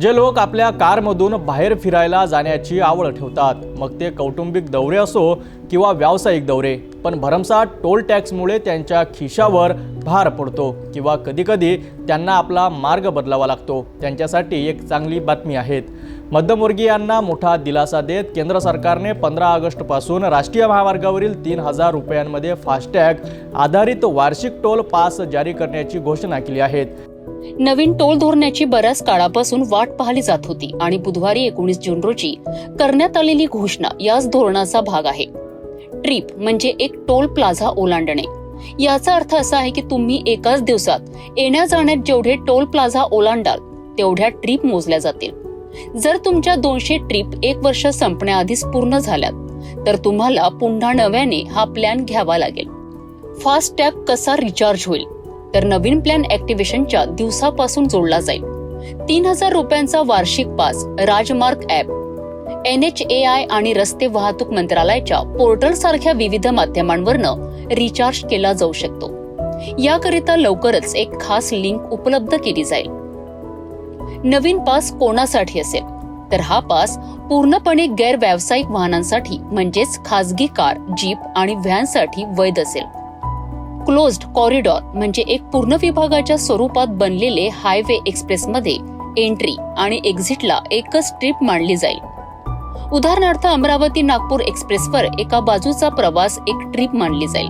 जे लोक आपल्या कारमधून बाहेर फिरायला जाण्याची आवड ठेवतात. मग ते कौटुंबिक दौरे असो किंवा व्यावसायिक दौरे पण भरमसाठ टोल टॅक्समुळे त्यांच्या खिशावर भार पडतो किंवा कधीकधी त्यांना आपला मार्ग बदलावा लागतो. त्यांच्यासाठी एक चांगली बातमी आहेत. मध्यमवर्गीयांना मोठा दिलासा देत केंद्र सरकारने पंधरा ऑगस्टपासून राष्ट्रीय महामार्गावरील तीन हजार रुपयांमध्ये फास्टॅग आधारित वार्षिक टोल पास जारी करण्याची घोषणा केली आहे. नवीन टोल धोरणाची बऱ्याच काळापासून वाट पाहिली जात होती आणि बुधवारी एकोणीस जून रोजी करण्यात आलेली घोषणा याच धोरणाचा भाग आहे. ट्रिप म्हणजे एक टोल प्लाझा ओलांडणे. याचा अर्थ असा आहे की तुम्ही एकाच दिवसात येण्या जाण्यात जेवढे टोल प्लाझा ओलांडाल तेवढ्या ट्रिप मोजल्या जातील. जर तुमच्या दोनशे ट्रिप एक वर्ष संपण्याआधीच पूर्ण झाल्यात तर तुम्हाला पुन्हा नव्याने हा प्लॅन घ्यावा लागेल. फास्ट टॅग कसा रिचार्ज होईल? तर नवीन प्लॅन ऍक्टिव्हेशनच्या दिवसापासून जोडला जाईल. तीन हजार रुपयांचा वार्षिक पास राजमार्ग app N H A I आणि रस्ते वाहतूक मंत्रालयाच्या पोर्टल सारख्या विविध माध्यमांवरनं रिचार्ज केला जाऊ शकतो. याकरिता लवकरच एक खास लिंक उपलब्ध केली जाईल. नवीन पास कोणासाठी असेल? तर हा पास पूर्णपणे गैर व्यावसायिक वाहनांसाठी म्हणजेच खासगी कार जीप आणि व्हॅनसाठी वैध असेल. क्लोज्ड कॉरिडॉर म्हणजे एक पूर्ण विभागाच्या स्वरूपात बनलेले हायवे एक्सप्रेसमध्ये एंट्री आणि एक्झिटला एकच ट्रिप मांडली जाईल. उदाहरणार्थ अमरावती नागपूर एक्सप्रेसवर एका बाजूचा प्रवास एक ट्रिप मानली जाईल.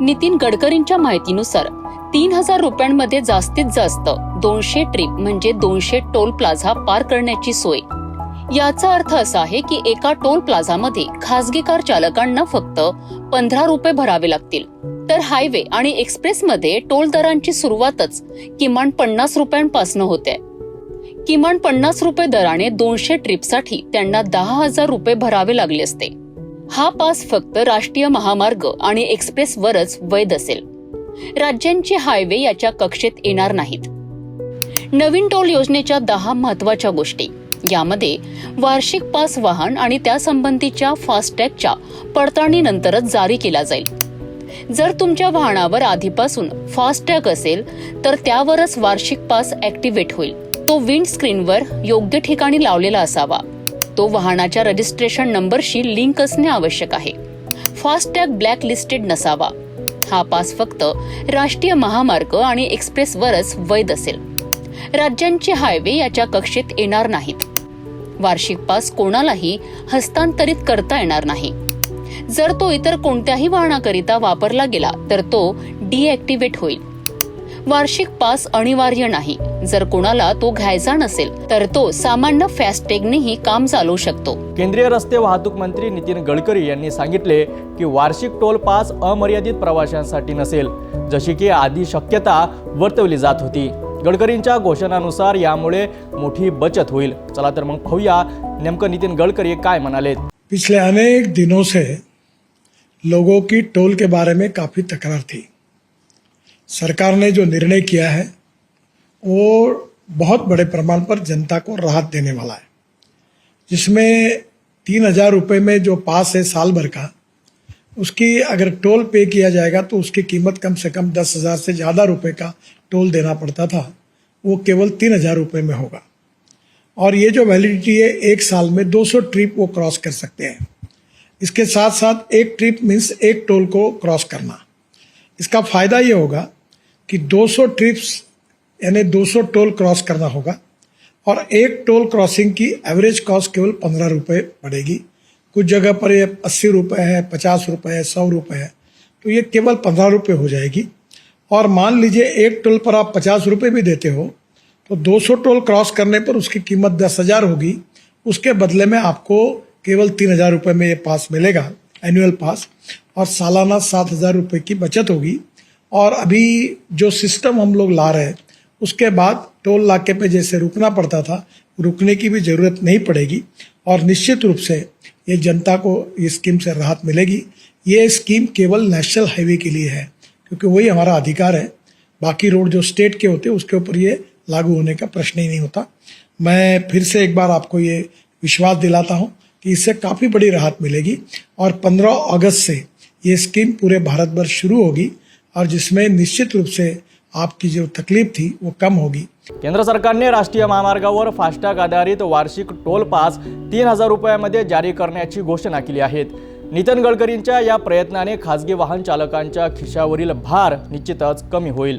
नितीन गडकरींच्या माहितीनुसार तीन हजार रुपयांमध्ये जास्तीत जास्त दोनशे ट्रिप म्हणजे दोनशे टोल प्लाझा पार करण्याची सोय. याचा अर्थ असा आहे की एका टोल प्लाझामध्ये खासगी कार चालकांना फक्त पंधरा रुपये भरावे लागतील. तर हायवे आणि एक्सप्रेसमध्ये टोल दरांची सुरुवातच किमान पन्नास रुपयांपासून होते. किमान पन्नास रुपये दराने दोनशे ट्रिपसाठी त्यांना दहा हजार रुपये भरावे लागले असते. हा पास फक्त राष्ट्रीय महामार्ग आणि एक्सप्रेसवरच वैध असेल. राज्यांची हायवे याच्या कक्षेत येणार नाहीत. नवीन टोल योजनेच्या दहा महत्त्वाच्या गोष्टी. यामध्ये वार्षिक पास वाहन आणि त्यासंबंधीच्या फास्टॅगच्या पडताळणीनंतरच जारी केला जाईल. जर तुमच्या वाहनावर आधीपासून फास्टॅग असेल तर त्यावरच वार्षिक पास ऍक्टिव्हेट होईल. तो विंड स्क्रीनवर योग्य ठिकाणी लावलेला असावा. तो वाहनाच्या रजिस्ट्रेशन नंबरशी लिंक असणे आवश्यक आहे. फास्टॅग ब्लॅक लिस्टेड नसावा. हा पास फक्त राष्ट्रीय महामार्ग आणि एक्सप्रेसवरच वैध असेल. राज्यांचे हायवे याच्या कक्षेत येणार नाहीत. वार्षिक पास कोणालाही हस्तांतरित करता येणार नाही. जर तो इतर कोणत्याही वाहनाकरिता वापरला गेला तर तो डिॲक्टिव्हेट होईल. वार्षिक पास अनिवार्य नाही. जर कोणाला तो घ्यायचा नसेल तर तो सामान्य फास्टॅगनेही काम चालवू शकतो. केंद्रीय रस्ते वाहतूक मंत्री नितीन गडकरी यांनी सांगितले की वार्षिक टोल पास अमर्यादित प्रवाशांसाठी नसेल जशी की आधी शक्यता वर्तवली जात होती. गडकरींच्या घोषणानुसार यामुळे मोठी बचत होईल. चला तर मग पाहूया नेमकं नितीन गडकरी काय म्हणाले पिछले अनेक दिनों से लोगों की टोल के बारे में काफ़ी तकरार थी। सरकार ने जो निर्णय किया है, वो बहुत बड़े प्रमाण पर जनता को राहत देने वाला है। जिसमें तीन हज़ार रुपये में जो पास है साल भर का, उसकी अगर टोल पे किया जाएगा तो उसकी कीमत कम से कम दस हज़ार से ज़्यादा रुपए का टोल देना पड़ता था। वो केवल तीन हज़ार रुपये में होगा। और ये जो वैलिडिटी है, एक साल में 200 ट्रिप वो क्रॉस कर सकते हैं। इसके साथ साथ एक ट्रिप मीन्स एक टोल को क्रॉस करना। इसका फ़ायदा ये होगा कि 200 ट्रिप्स यानी 200 टोल क्रॉस करना होगा और एक टोल क्रॉसिंग की एवरेज कॉस्ट केवल पंद्रह रुपये पड़ेगी। कुछ जगह पर ये अस्सी रुपये है, पचास रुपये है, सौ रुपये है तो ये केवल पंद्रह रुपये हो जाएगी। और मान लीजिए एक टोल पर आप पचास रुपये भी देते हो तो 200 टोल क्रॉस करने पर उसकी कीमत दस हज़ार होगी। उसके बदले में आपको केवल तीन हज़ार रुपये में ये पास मिलेगा एनुअल पास और सालाना सात हज़ार रुपये की बचत होगी। और अभी जो सिस्टम हम लोग ला रहे हैं, उसके बाद टोल नाके पे जैसे रुकना पड़ता था, रुकने की भी ज़रूरत नहीं पड़ेगी। और निश्चित रूप से ये जनता को ये स्कीम से राहत मिलेगी। ये स्कीम केवल नेशनल हाईवे के लिए है, क्योंकि वही हमारा अधिकार है। बाकी रोड जो स्टेट के होते हैं, उसके ऊपर ये लागू होने का प्रश्न ही नहीं होता। मैं फिर से एक बार आपको ये विश्वास दिलाता हूँ कि इससे काफ़ी बड़ी राहत मिलेगी। और 15 अगस्त से ये स्कीम पूरे भारत भर शुरू होगी और जिसमें निश्चित रूप से आपकी जो तकलीफ थी वो कम होगी। केंद्र सरकारने राष्ट्रीय महामार्गावर फास्टॅग आधारित वार्षिक टोल पास तीन हजार रुपयामध्ये जारी करण्याची घोषणा केली आहे नितीन गडकरींच्या या प्रयत्नाने खासगी वाहन चालकांच्या खिशावरील भार निश्चितच कमी होईल.